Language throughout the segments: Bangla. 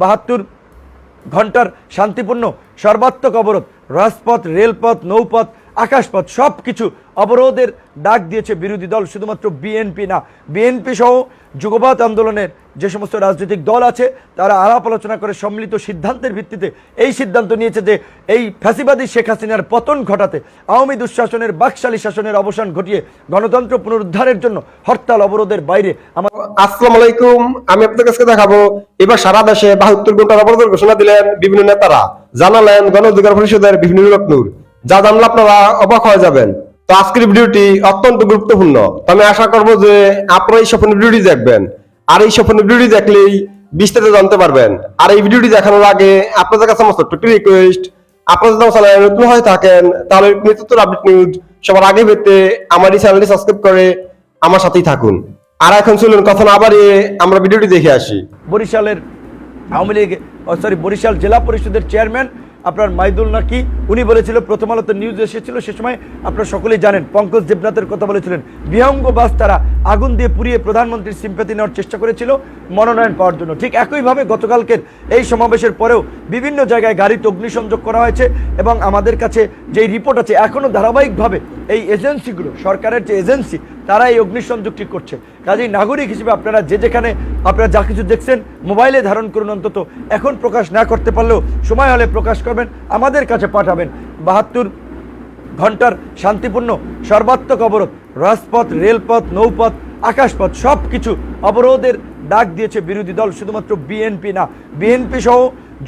বাহাত্তর ঘণ্টার শান্তিপূর্ণ সর্বাত্মক অবরোধ, রাজপথ, রেলপথ, নৌপথ, আকাশপথ সব কিছু অবরোধের ডাক দিয়েছে বিরোধী দল, শুধুমাত্র বিএনপি না। বিএনপি সহ যুগবাদ আন্দোলনের যে সমস্ত রাজনৈতিক দল আছে, তারা আলাপ আলোচনা করে সম্মিলিত সিদ্ধান্তের ভিত্তিতে এই সিদ্ধান্ত নিয়েছে যে এই ফ্যাসিবাদী শেখ হাসিনার পতন ঘটাতে আওয়ামী দুঃশাসনের বাকশালী শাসনের অবসান ঘটিয়ে গণতন্ত্র পুনরুদ্ধারের জন্য হরতাল অবরোধের বাইরে আমার আসসালামু আলাইকুম। আমি আপনাদের কাছে দেখাবো, এবার সারা দেশে বাহাত্তর ঘণ্টার অবরোধের ঘোষণা দিলেন বিভিন্ন নেতারা। জানালেন গণ অধিকার পরিষদের বিভিন্ন নূর। যা জানলে আপনারা অবাক হয়ে যাবেন। তো আজকের ভিডিওটি অত্যন্ত গুরুত্বপূর্ণ। আমি আশা করব যে আপনারা এই স্বপ্ন ভিডিওটি দেখবেন। আর এই স্বপ্ন ভিডিওটি দেখলেই বিস্তারিত জানতে পারবেন। আর এই ভিডিওটি দেখানোর আগে আপনাদের কাছে আমার ছোট্ট রিকোয়েস্ট আপনারা যদি চ্যানেলে নতুন হয়ে থাকেন, তাহলে নিত্য আপডেট নিউজ সবার আগে পেতে আমার এই চ্যানেলটি সাবস্ক্রাইব করে আমার সাথেই থাকুন। আর এখন চলুন, কথা না বাড়িয়ে আমরা ভিডিওটি দেখে আসি। বরিশালের আওয়ামী লীগ সরি বরিশাল জেলা পরিষদের চেয়ারম্যান আপনার মাইদুল নাকি? উনি বলেছিল, প্রথম আলোতে নিউজ এসেছিল, সে সময় আপনারা সকলেই জানেন, পঙ্কজ দেবনাথের কথা বলেছিলেন। বিহঙ্গ বাস তারা আগুন দিয়ে পুড়িয়ে প্রধানমন্ত্রীর সিম্পাতি নেওয়ার চেষ্টা করেছিল, মনোনয়ন পাওয়ার জন্য। ঠিক একইভাবে গতকালকের এই সমাবেশের পরেও বিভিন্ন জায়গায় গাড়িতে অগ্নিসংযোগ করা হয়েছে এবং আমাদের কাছে যেই রিপোর্ট আছে এখনও ধারাবাহিকভাবে এই এজেন্সিগুলো, সরকারের যে এজেন্সি, তারা এই অগ্নিসংযোগটি করছে। কাজেই নাগরিক হিসেবে আপনারা যে যেখানে, আপনারা যা কিছু দেখছেন, মোবাইলে ধারণ করুন অন্তত। এখন প্রকাশ না করতে পারলেও সময় হলে প্রকাশ করবেন, আমাদের কাছে পাঠাবেন। বাহাত্তর ঘণ্টার শান্তিপূর্ণ, সর্বাত্মক অবরোধ, রাজপথ, রেলপথ, নৌপথ, আকাশপথ সব কিছু অবরোধের ডাক দিয়েছে বিরোধী দল, শুধুমাত্র বিএনপি না। বিএনপি সহ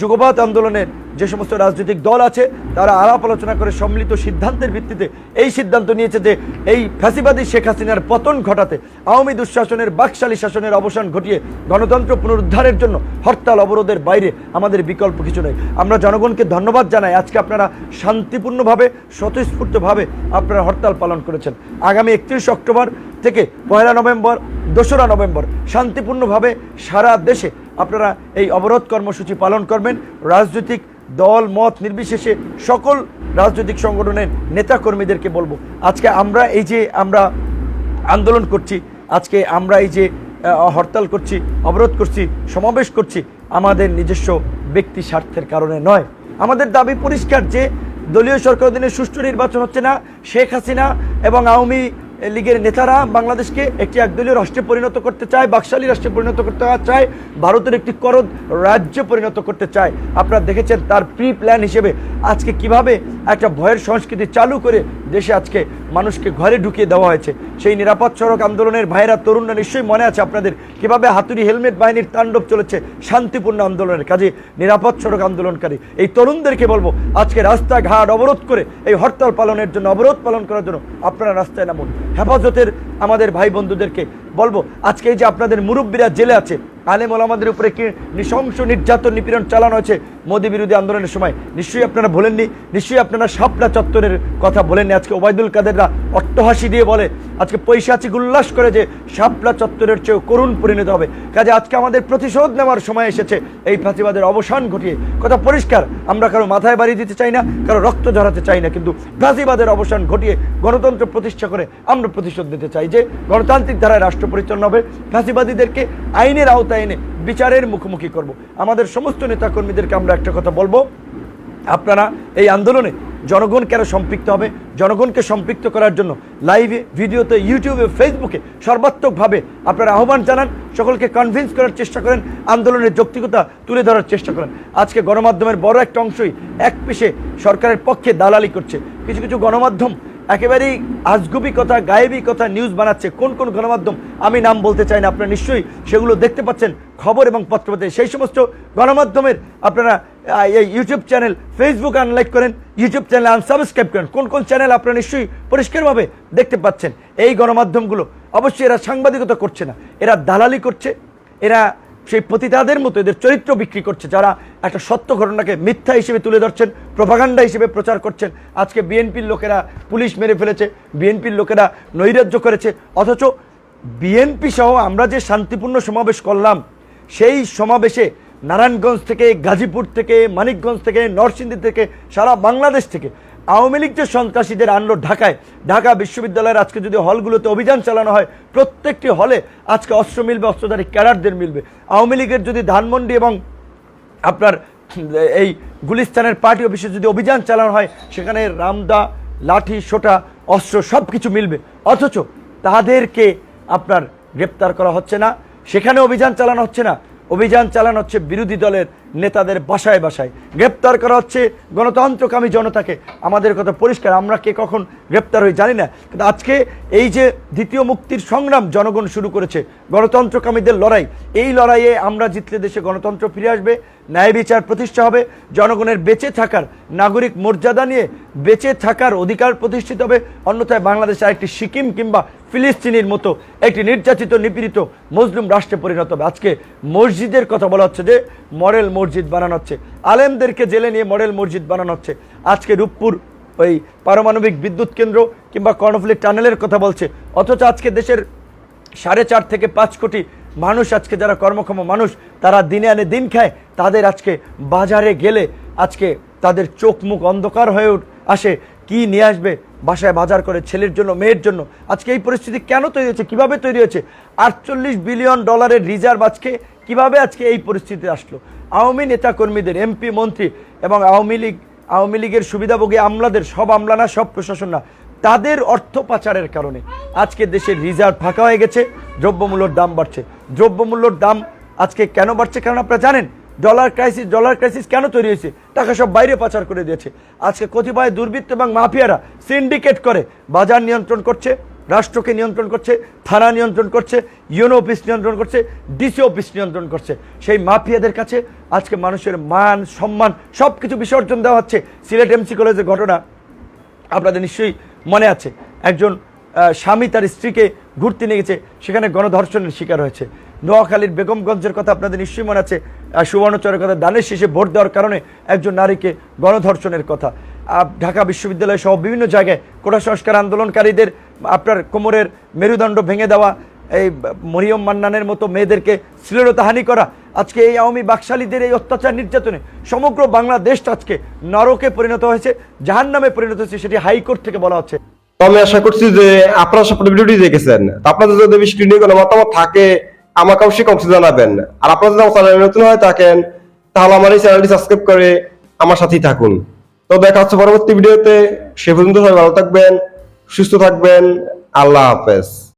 যুগবাদ আন্দোলনের যে সমস্ত রাজনৈতিক দল আছে, তারা আলাপ আলোচনা করে সম্মিলিত সিদ্ধান্তের ভিত্তিতে এই সিদ্ধান্ত নিয়েছে যে এই ফ্যাসিবাদী শেখ হাসিনার পতন ঘটাতে আওয়ামী দুঃশাসনের বাকশালী শাসনের অবসান ঘটিয়ে গণতন্ত্র পুনরুদ্ধারের জন্য হরতাল অবরোধের বাইরে আমাদের বিকল্প কিছু নেই। আমরা জনগণকে ধন্যবাদ জানাই। আজকে আপনারা শান্তিপূর্ণভাবে, স্বতঃস্ফূর্তভাবে আপনারা হরতাল পালন করেছেন। আগামী একত্রিশ অক্টোবর থেকে পয়লা নভেম্বর, দোসরা নভেম্বর শান্তিপূর্ণভাবে সারা দেশে আপনারা এই অবরোধ কর্মসূচি পালন করবেন। রাজনৈতিক দল, মত নির্বিশেষে সকল রাজনৈতিক সংগঠনের নেতাকর্মীদেরকে বলব। আজকে আমরা এই যে আমরা আন্দোলন করছি, আজকে আমরা এই যে হরতাল করছি, অবরোধ করছি, সমাবেশ করছি, আমাদের নিজস্ব ব্যক্তি স্বার্থের কারণে নয়। আমাদের দাবি পরিষ্কার যে, দলীয় সরকার অধীনে সুষ্ঠু নির্বাচন হচ্ছে না, শেখ হাসিনা এবং আওয়ামী লীগের নেতারা বাংলাদেশকে একটি একদলীয় রাষ্ট্রে পরিণত করতে চায়, বাকশালী রাষ্ট্রে পরিণত করতে চায়, ভারতের একটি করদ রাজ্যে পরিণত করতে চায়। আপনারা দেখেছেন তার প্রি প্ল্যান হিসেবে আজকে কীভাবে একটা ভয়ের সংস্কৃতি চালু করে দেশে আজকে মানুষকে ঘরে ঢুকিয়ে দেওয়া হয়েছে। সেই নিরাপদ সড়ক আন্দোলনের ভাইরা তরুণরা নিশ্চয়ই মনে আছে আপনাদের কীভাবে হাতুড়ি হেলমেট বাহিনীর তাণ্ডব চলেছে শান্তিপূর্ণ আন্দোলনের কাজে নিরাপদ সড়ক আন্দোলনকারী। এই তরুণদেরকে বলব, আজকে রাস্তাঘাট অবরোধ করে এই হরতাল পালনের জন্য, অবরোধ পালন করার জন্য আপনারা রাস্তায় নামুন। হেফাজতের আমাদের ভাই বন্ধুদেরকে বলব, আজকে এই যে আপনাদের মুরব্বীরা জেলে আছে আলেম ওলামাদের উপরে কি নৃশংস নির্যাতন, নিপীড়ন চালানো হয়েছে মোদী বিরোধী আন্দোলনের সময়? নিশ্চয়ই আপনারা ভোলেননি? নিশ্চয়ই আপনারা শাপলা চত্বরের কথা বলেননি আজকে ওবায়দুল কাদেররা অট্টহাসি দিয়ে বলে, আজকে পৈশাচিক উল্লাস করে যে শাপলা চত্বরের চেয়েও করুণ পরিণত হবে। কাজে আজকে আমাদের প্রতিশোধ নেওয়ার সময় এসেছে। এই ফাঁসিবাদের অবসান ঘটিয়ে কথা পরিষ্কার, আমরা কারও মাথায় বাড়ি দিতে চাই না, কারও রক্ত ঝরাতে চাই না, কিন্তু ফাঁসিবাদের অবসান ঘটিয়ে গণতন্ত্র প্রতিষ্ঠা করে আমরা প্রতিশোধ নিতে চাই যে গণতান্ত্রিক ধারায় রাষ্ট্র পরিচালনা হবে। ফাঁসিবাদীদেরকে আইনের আওতায় এনে বিচারের মুখোমুখি করব। আমাদের সমস্ত নেতাকর্মীদেরকে আমরা একটা কথা বলব। আপনারা এই আন্দোলনে জনগণ কেন সম্পৃক্ত হবে। জনগণকে সম্পৃক্ত করার জন্য লাইভে ভিডিওতে ইউটিউবে ফেসবুকে সর্বাত্মকভাবে আপনারা আহ্বান জানান। সকলকে কনভিন্স করার চেষ্টা করেন। আন্দোলনের যৌক্তিকতা তুলে ধরার চেষ্টা করেন। আজকে গণমাধ্যমের বড় একটা অংশই এক পেশে সরকারের পক্ষে দালালি করছে। কিছু কিছু গণমাধ্যম একেবারেই আজগুবি কথা গায়েবী কথা নিউজ বানাচ্ছে কোন কোন গণমাধ্যম। আমি নাম বলতে চাই না, আপনারা নিশ্চয়ই সেগুলো দেখতে পাচ্ছেন, খবর এবং পত্রপত্রে। সেই সমস্ত গণমাধ্যমের আপনারা এই ইউটিউব চ্যানেল ফেসবুক আনলাইক করেন ইউটিউব চ্যানেল আনসাবস্ক্রাইব করেন। কোন কোন চ্যানেল আপনারা নিশ্চয়ই পরিষ্কারভাবে দেখতে পাচ্ছেন। এই গণমাধ্যমগুলো অবশ্যই এরা সাংবাদিকতা করছে না। এরা দালালি করছে, এরা সেই পতিতাদের মতো এদের চরিত্র বিক্রি করছে, যারা একটা সত্য ঘটনাকে মিথ্যা হিসেবে তুলে ধরছেন প্রভাগান্ডা হিসেবে প্রচার করছেন। আজকে বিএনপির লোকেরা পুলিশ মেরে ফেলেছে, বিএনপির লোকেরা নৈরাজ্য করেছে, অথচ বিএনপি সহ আমরা যে শান্তিপূর্ণ সমাবেশ করলাম, সেই সমাবেশে নারায়ণগঞ্জ থেকে, গাজীপুর থেকে, মানিকগঞ্জ থেকে, নরসিংদী থেকে, সারা বাংলাদেশ থেকে আওয়ামী লীগ যে সন্ত্রাসীদের আনলো ঢাকায়, ঢাকা বিশ্ববিদ্যালয়ের আজকে যদি হলগুলোতে অভিযান চালানো হয়, প্রত্যেকটি হলে আজকে অস্ত্র মিলবে, অস্ত্রধারী ক্যাডারদের মিলবে। আওয়ামী লীগের যদি ধানমন্ডি এবং আপনার এই গুলিস্তানের পার্টি অফিসে যদি অভিযান চালানো হয়, সেখানে রামদা, লাঠি, সোটা, অস্ত্র সব কিছু মিলবে। অথচ তাদেরকে আপনার গ্রেপ্তার করা হচ্ছে না, সেখানে অভিযান চালানো হচ্ছে না। অভিযান চালানো হচ্ছে বিরোধী দলের নেতাদের বাসায় বাসায়। গ্রেপ্তার করা হচ্ছে গণতন্ত্রকামী জনতাকে। আমাদের কথা পরিষ্কার, আমরা কে কখন গ্রেপ্তার হই জানি না। কিন্তু আজকে এই যে দ্বিতীয় মুক্তির সংগ্রাম জনগণ শুরু করেছে, গণতন্ত্রকামীদের লড়াই, এই লড়াইয়ে আমরা জিতলে দেশে গণতন্ত্র ফিরে আসবে, ন্যায় বিচার প্রতিষ্ঠা হবে, জনগণের বেঁচে থাকার নাগরিক মর্যাদা নিয়ে বেঁচে থাকার অধিকার প্রতিষ্ঠিত হবে। অন্যথায় বাংলাদেশ আরেকটি সিকিম কিংবা ফিলিস্তিনির মতো একটি নির্যাতিত, নিপীড়িত মুসলিম রাষ্ট্রে পরিণত হবে। আজকে মসজিদের কথা বলা হচ্ছে যে, মডেল মসজিদ বানানো হচ্ছে। আলেমদেরকে জেলে নিয়ে মডেল মসজিদ বানানো হচ্ছে। আজকে রূপপুর ওই পারমাণবিক বিদ্যুৎ কেন্দ্র কিংবা কর্ণফুলি টানেলের কথা বলছে। অথচ আজকে দেশের সাড়ে চার থেকে পাঁচ কোটি মানুষ আজকে যারা কর্মক্ষম মানুষ, তারা দিনে আনে দিন খায়। তাদের আজকে বাজারে গেলে আজকে তাদের চোখ মুখ অন্ধকার হয়ে আসে। কি নিয়ে আসবে বাসায় বাজার করে ছেলের জন্য, মেয়ের জন্য। আজকে এই পরিস্থিতি কেন তৈরি হয়েছে? কীভাবে তৈরি হয়েছে? আটচল্লিশ বিলিয়ন ডলারের রিজার্ভ আজকে, কীভাবে আজকে এই পরিস্থিতি আসলো? আওয়ামী নেতাকর্মীদের, এমপি, মন্ত্রী এবং আওয়ামী লীগ, আওয়ামী লীগের সুবিধাভোগী আমলাদের, সব আমলা না সব প্রশাসন না তাদের অর্থ পাচারের কারণে আজকে দেশের রিজার্ভ ফাঁকা হয়ে গেছে, দ্রব্যমূল্যর দাম বাড়ছে। দ্রব্যমূল্যর দাম আজকে কেন বাড়ছে, কারণ আপনারা জানেন ডলার ক্রাইসিস ডলার ক্রাইসিস কেন তৈরি হয়েছে? টাকা সব বাইরে পাচার করে দিয়েছে। আজকে কতিপয় দুর্বৃত্ত এবং মাফিয়ারা সিন্ডিকেট করে, বাজার নিয়ন্ত্রণ করছে, রাষ্ট্রকে নিয়ন্ত্রণ করছে, থানা নিয়ন্ত্রণ করছে, ইউনো অফিস নিয়ন্ত্রণ করছে, ডিসি অফিস নিয়ন্ত্রণ করছে। সেই মাফিয়াদের কাছে আজকে মানুষের মান, সম্মান সব কিছু বিসর্জন দেওয়া হচ্ছে। সিলেট এমসি কলেজের ঘটনা আপনাদের নিশ্চয়ই মনে আছে। একজন স্বামী তার স্ত্রীকে ঘুরতে নিয়ে গেছে। সেখানে গণধর্ষণের শিকার হয়েছে। নোয়াখালীর বেগমগঞ্জের কথা আপনাদের নিশ্চয়ই মনে আছে। সুবর্ণচরের কথা দানের শেষে ভোট দেওয়ার কারণে একজন নারীকে গণধর্ষণের কথা। ঢাকা বিশ্ববিদ্যালয় সহ বিভিন্ন জায়গায় কোটা সংস্কার আন্দোলনকারীদের আপনার কোমরের মেরুদণ্ড ভেঙে দেওয়া, এই মরিয়ম মান্নানের মতো মেয়েদেরকে শ্লীলতাহানি করা, আজকে এই আওয়ামী বাকশালীদের এই অত্যাচার নির্যাতনে সমগ্র বাংলাদেশটা আজকে নরকে পরিণত হয়েছে জাহান নামে পরিণত হয়েছে, সেটি হাইকোর্ট থেকে বলা হচ্ছে। তো আমি আশা করছি যে আপনারা সব ভিডিওটি দেখেছেন। আপনাদের যদি বিষয়টি নিয়ে কোনো মতামত থাকে, আমাকে অবশ্যই কমসে জানাবেন। আর আপনারা যদি আমার চ্যানেলে নতুন হয়ে থাকেন, তাহলে আমার এই চ্যানেলটি সাবস্ক্রাইব করে আমার সাথেই থাকুন। তো দেখা হচ্ছে পরবর্তী ভিডিওতে, সে পর্যন্ত সবাই ভালো থাকবেন, সুস্থ থাকবেন, আল্লাহ হাফেজ।